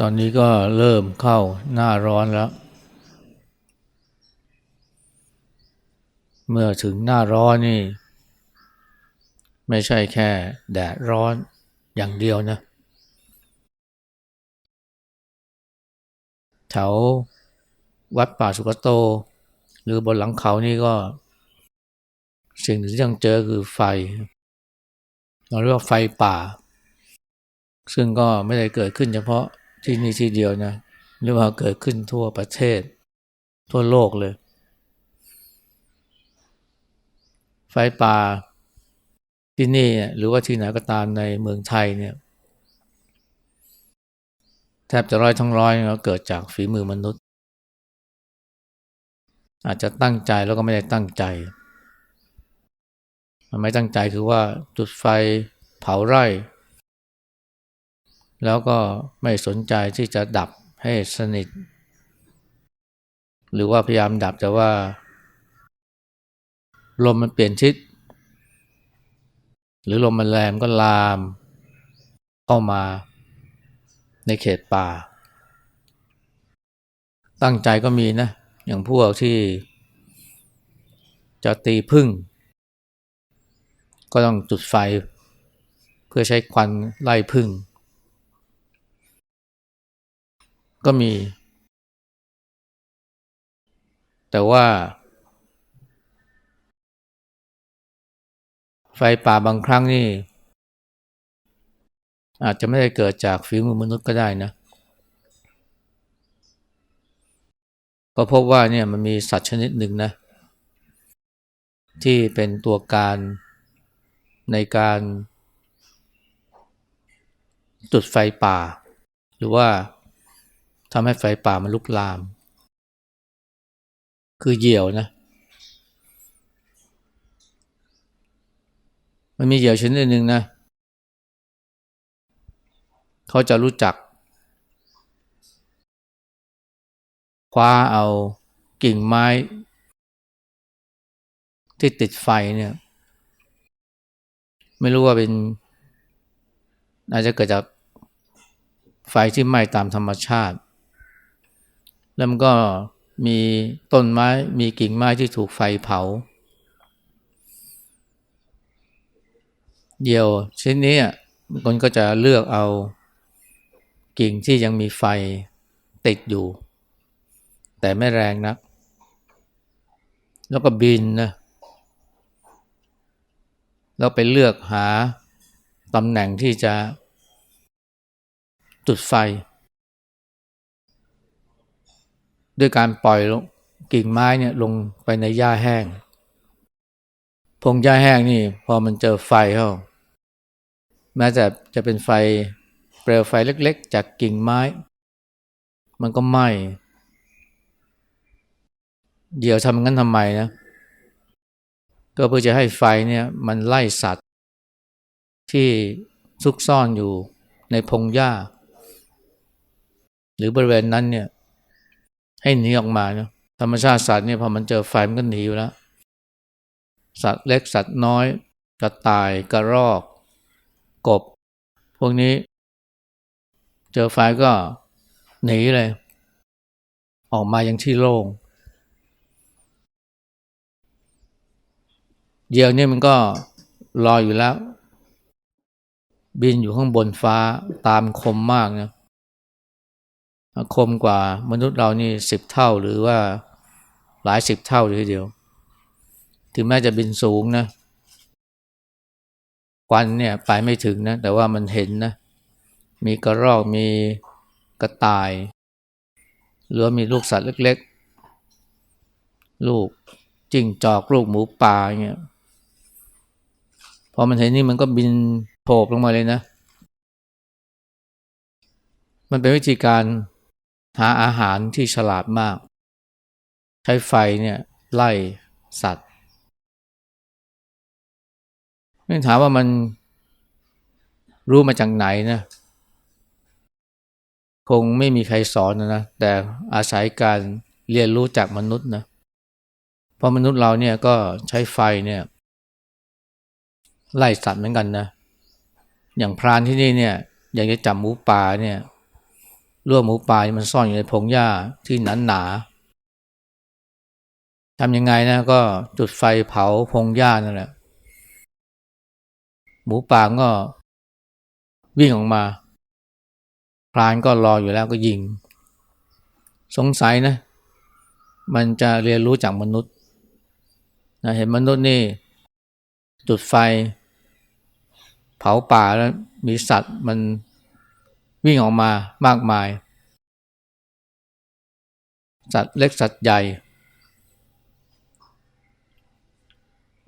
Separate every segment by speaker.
Speaker 1: ตอนนี้ก็เริ่มเข้าหน้าร้อนแล้ว เมื่อถึงหน้าร้อนนี่ ไม่ใช่แค่แดดร้อนอย่างเดียวนะ แถววัดป่าสุกโต หรือบนหลังเขานี่ก็ สิ่งหนึ่งที่ยังเจอคือไฟ เราเรียกว่าไฟป่าซึ่งก็ไม่ได้เกิดขึ้นเฉพาะ ที่นี่ที่เดียวนะเรียกว่าเกิดขึ้นทั่วประเทศ ทั่วโลกเลย ไฟป่าที่นี่เนี่ยหรือว่าที่ไหนก็ตามในเมืองไทยเนี่ยแทบจะร้อยทั้งร้อยก็เกิดจากฝีมือมนุษย์ อาจจะตั้งใจแล้วก็ไม่ได้ตั้งใจ มันไม่ตั้งใจคือว่าจุดไฟเผาไร่ แล้วก็ไม่สนใจที่จะดับให้สนิท หรือว่าพยายามดับแต่ว่า ลมมันเปลี่ยนทิศหรือลมมันแรงก็ลาม เข้ามาในเขตป่า ตั้งใจก็มีนะ อย่างพวกที่จะตีพึ่ง ก็ต้องจุดไฟ เพื่อใช้ควันไล่พึ่ง ก็มี แต่ว่า ไฟป่าบางครั้งนี่ อาจจะไม่ได้เกิดจากฝีมือมนุษย์ก็ได้นะ ก็พบว่าเนี่ยมันมีสัตว์ชนิดหนึ่งนะ ที่เป็นตัวการในการจุดไฟป่า หรือว่า ทำให้ไฟป่ามันลุกลาม คือเหยี่ยวนะ มันมีเหยี่ยวชนิดหนึ่งนะ เขาจะรู้จัก คว้าเอากิ่งไม้ ที่ติดไฟเนี่ย ไม่รู้ว่าเป็นอาจจะเกิดจากไฟที่ไหม้ตามธรรมชาติ แล้วมันก็มีต้นไม้มีกิ่งไม้ที่ถูกไฟเผาเดียวชิ้นนี้คนก็จะเลือกเอากิ่งที่ยังมีไฟติดอยู่ แต่ไม่แรงนัก แล้วก็บินนะแล้วไปเลือกหาตำแหน่งที่จะจุดไฟ ด้วยการปล่อยกิ่งไม้เนี่ยลงไปในหญ้าแห้ง พงหญ้าแห้งนี่พอมันเจอไฟเข้าแม้แต่จะเป็นไฟเปลวไฟเล็กๆ จากกิ่งไม้ มันก็ไหม้เดี๋ยวทำงั้นทำไมนะ ก็เพื่อจะให้ไฟเนี่ยมันไล่สัตว์ ที่ซุกซ่อนอยู่ในพงหญ้า หรือบริเวณนั้นเนี่ย ให้หนีออกมาเนาะธรรมชาติสัตว์เนี่ยพอมันเจอไฟมันก็หนีอยู่แล้ว สัตว์เล็กสัตว์น้อยกระต่ายกระรอก กบ พวกนี้ เจอไฟก็หนีเลย ออกมายังที่โล่งเหยี่ยวเนี่ยมันก็ลอยอยู่แล้ว บินอยู่ข้างบนฟ้าตามคมมากนะ คมกว่ามนุษย์เรานี่สิบเท่าหรือว่าหลายสิบเท่าเลยทีเดียว ถึงแม้จะบินสูงนะควันเนี่ยไปไม่ถึงนะ แต่ว่ามันเห็นนะ มีกระรอกมีกระต่าย หรือมีลูกสัตว์เล็กๆ ลูกจิ้งจอกลูกหมูป่าเงี้ยพอมันเห็นนี่มันก็บินโผล่ลงมาเลยนะ มันเป็นวิธีการ หาอาหารที่ฉลาดมาก ใช้ไฟเนี่ยไล่สัตว์ไม่ถามว่ามันรู้มาจากไหนนะคงไม่มีใครสอนนะนะแต่อาศัยการเรียนรู้จากมนุษย์นะเพราะมนุษย์เราเนี่ยก็ใช้ไฟเนี่ยไล่สัตว์เหมือนกันนะ อย่างพรานที่นี่เนี่ยอยากจะจับหมูป่าเนี่ย รั่วหมูป่ามันซ่อนอยู่ในพงหญ้าที่หนาหนาทำยังไงนะก็จุดไฟเผาพงหญ้านั่นแหละ หมูป่าก็วิ่งออกมาพรานก็รออยู่แล้วก็ยิง สงสัยนะ มันจะเรียนรู้จากมนุษย์นะเห็นมนุษย์นี่จุดไฟ เผาป่าแล้วมีสัตว์มัน วิ่งออกมามากมาย สัตว์เล็กสัตว์ใหญ่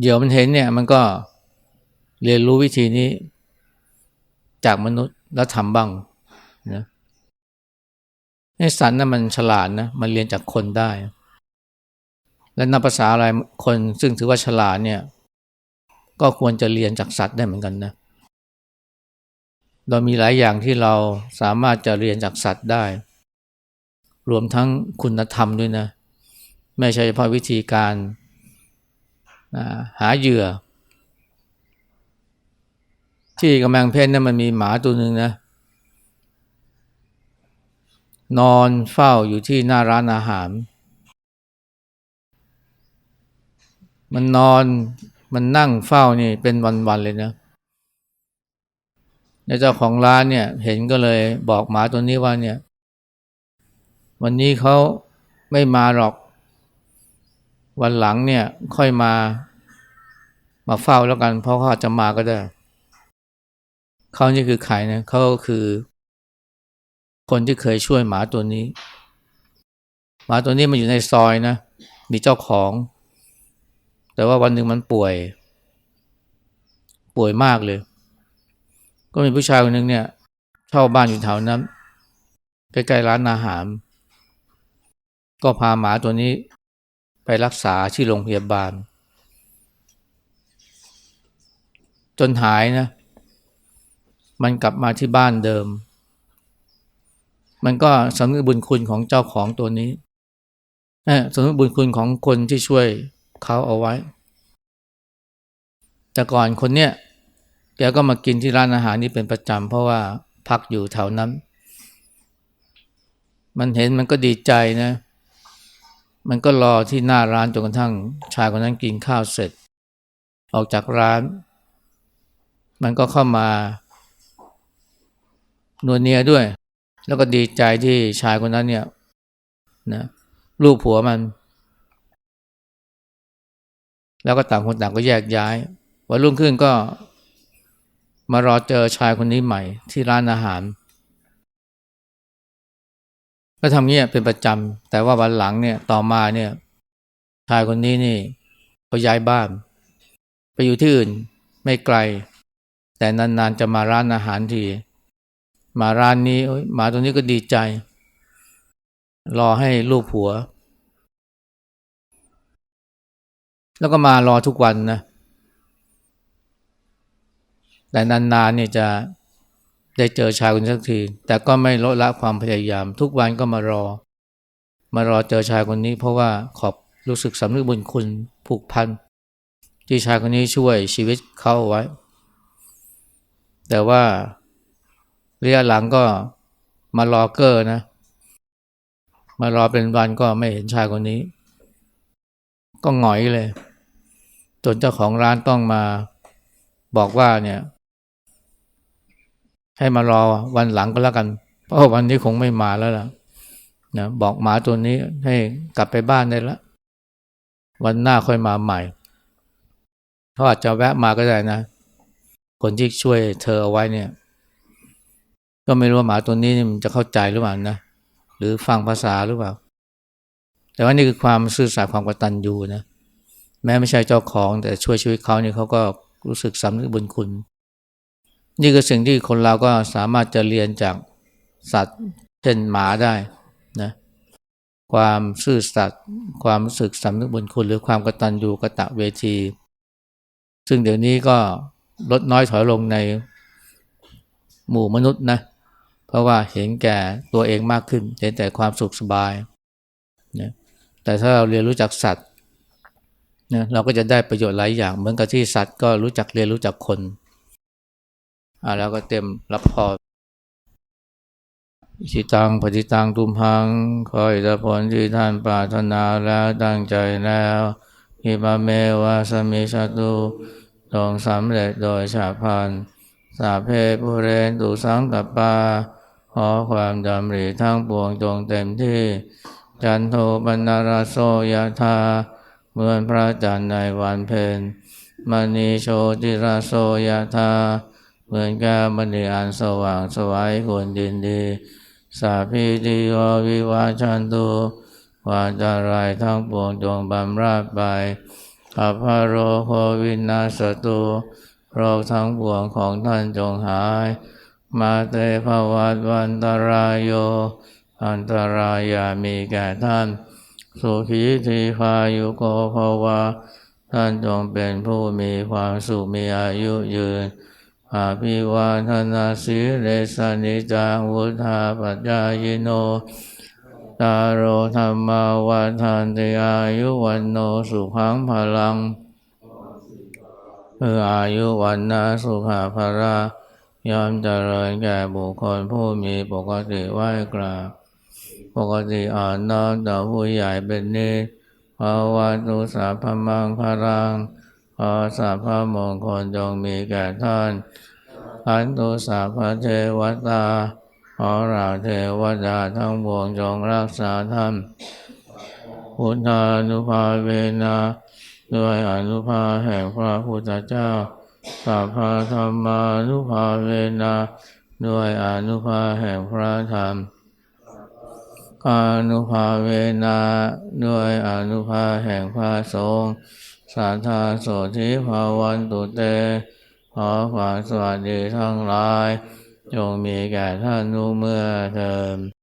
Speaker 1: เดี๋ยวมันเห็นเนี่ยมันก็เรียนรู้วิธีนี้จากมนุษย์แล้วทำบ้างนะไอ้สัตว์นั้นมันฉลาดนะมันเรียนจากคนได้ และนับภาษาอะไรคนซึ่งถือว่าฉลาดเนี่ย ก็ควรจะเรียนจากสัตว์ได้เหมือนกันนะเเรามีหลายอย่างที่เราสามารถจะเรียนจากสัตว์ได้ รวมทั้งคุณธรรมด้วยนะ ไม่ใช่เฉพาะวิธีการหาเหยื่อ ที่กำแพงเพชรเนี่ยมันมีหมาตัวหนึ่งนะ นอนเฝ้าอยู่ที่หน้าร้านอาหาร มันนอนมันนั่งเฝ้านี่เป็นวันๆเลยนะเเจ้าของร้านเนี่ยเห็นก็เลยบอกหมาตัวนี้ว่าเนี่ย วันนี้เขาไม่มาหรอก วันหลังเนี่ยค่อยมามาเฝ้าแล้วกัน เพราะเขาจจะมาก็ได้เขานี่คือใครนะเขาก็คือ คนที่เคยช่วยหมาตัวนี้ หมาตัวนี้มันอยู่ในซอยนะ มีเจ้าของ แต่ว่าวันหนึ่งมันป่วย ป่วยมากเลย ก็มีผู้ชายคนหนึ่งเนี่ยเช่าบ้านอยู่แถวนั้นใกล้ๆร้านอาหาร ก็พาหมาตัวนี้ไปรักษาที่โรงพยาบาล จนหายนะ มันกลับมาที่บ้านเดิม มันก็สำนึกบุญคุณของเจ้าของตัวนี้สำนึกบุญคุณของคนที่ช่วยเขาเอาไว้ แต่ก่อนคนเนี้ย แกก็มากินที่ร้านอาหารนี่เป็นประจำเพราะว่าพักอยู่แถวนั้น มันเห็นมันก็ดีใจนะ มันก็รอที่หน้าร้านจนกระทั่งชายคนนั้นกินข้าวเสร็จ ออกจากร้าน มันก็เข้ามานวเนียด้วย แล้วก็ดีใจที่ชายคนนั้นเนี่ยนะลูกผัวมัน แล้วก็ต่างคนต่างก็แยกย้ายวันรุ่งขึ้นก็ มารอเจอชายคนนี้ใหม่ที่ร้านอาหาร ก็ทำเงี้ยเป็นประจำแต่ว่าวันหลังเนี่ยต่อมาเนี่ย ชายคนนี้นี่เขาย้ายบ้าน ไปอยู่ที่อื่นไม่ไกล แต่นานๆจะมาร้านอาหารทีมาร้านนี้มาตรงนี้ก็ดีใจ รอให้ลูกผัว แล้วก็มารอทุกวันนะ แต่นานๆเนี่ยจะได้เจอชายคนสักที แต่ก็ไม่ลดละความพยายาม ทุกวันก็มารอ มารอเจอชายคนนี้ เพราะว่าขอบรู้สึกสำนึกบุญคุณผูกพันที่ชายคนนี้ช่วยชีวิตเขาไว้ แต่ว่าระยะหลังก็มารอเกอร์นะ มารอเป็นวันก็ไม่เห็นชายคนนี้ ก็หงอยเลย จนเจ้าของร้านต้องมาบอกว่าเนี่ย ให้มารอวันหลังก็แล้วกัน เพราะวันนี้คงไม่มาแล้วล่ะนะบอกหมาตัวนี้ให้กลับไปบ้านได้แล้ววันหน้าค่อยมาใหม่เขาอาจจะแวะมาก็ได้นะ คนที่ช่วยเธอเอาไว้เนี่ย ก็ไม่รู้ว่าหมาตัวนี้มันจะเข้าใจหรือเปล่านะ หรือฟังภาษาหรือเปล่า แต่ว่านี่คือความซื่อสัตย์ความกตัญญูนะ แม้ไม่ใช่เจ้าของแต่ช่วยชีวิตเขาเนี่ยเขาก็รู้สึกสำนึกบุญคุณ นี่คือสิ่งที่คนเราก็สามารถจะเรียนจากสัตว์เช่นหมาได้นะความซื่อสัตย์ความรู้สึกสำนึกบุญคุณ หรือความกตัญญูกะตะเวที ซึ่งเดี๋ยวนี้ก็ลดน้อยถอยลงในหมู่มนุษย์นะเพราะว่าเห็นแก่ตัวเองมากขึ้น เห็นแต่ความสุขสบายนะแต่ถ้าเราเรียนรู้จักสัตว์นะเราก็จะได้ประโยชน์หลายอย่าง เหมือนกับที่สัตว์ก็รู้จักเรียนรู้จักคน อ่าแล้วก็เต็มรับพรชิตังปฏิตังทุมพังขออิทธิผลที่ท่านปรารถนาแล้วตั้งใจแล้วอิบาเมวาสมิชตุจงสำเร็จโดยฉาพันสาเพปุเรนตุสังกัปปาขอความดำริทั้งปวงจงเต็มที่ จันโทปนารโสยธาเหมือนพระจันทร์ในวันเพ็ญมณีโชติราโสยธา เหมือนก้วมณีอันสว่างสวัยควรดินดี สาพีติโยวิวาชันตุวาจารายทั้งปวงจงบำราดไปขับพโรโควินาสตุโรคทั้งปวงของท่านจงหาย มาเตภวัตวันตรายโย อันตรายามีแก่ท่าน สุขีทีพายุโกภวะท่านจงเป็นผู้มีความสุขมีอายุยืน อาภิวาทนาสีเลสานิจังวุธาปัจจายโน ตารโรธรรมาวันทันติอายุวันโนสุขังพลังเพื่ออายุวันนาสุขาภรายอมเจริญแก่บุคคลผู้มีปกติไหวกราบปกติอ่อนน้อมต่อผู้ใหญ่เป็นนิภาวะตุสัพพมังคารัง ขอสัพพมงคลจงมีแก่ท่านขันตุสัพพเทวตา ขอเราเทวดาทั้งปวงจงรักษาท่านพุทธานุภาเวนะด้วยอนุภาแห่งพระพุทธเจ้าสัพพะธรรมานุภาเวนะด้วยอนุภาแห่งพระธรรมกานุภาเวนะด้วยอนุภาแห่งพระสงฆ์ สาธาโสธิภาวันตุเต ขอความสวัสดีทั้งหลาย จงมีแก่ท่านทุกเมื่อเทอม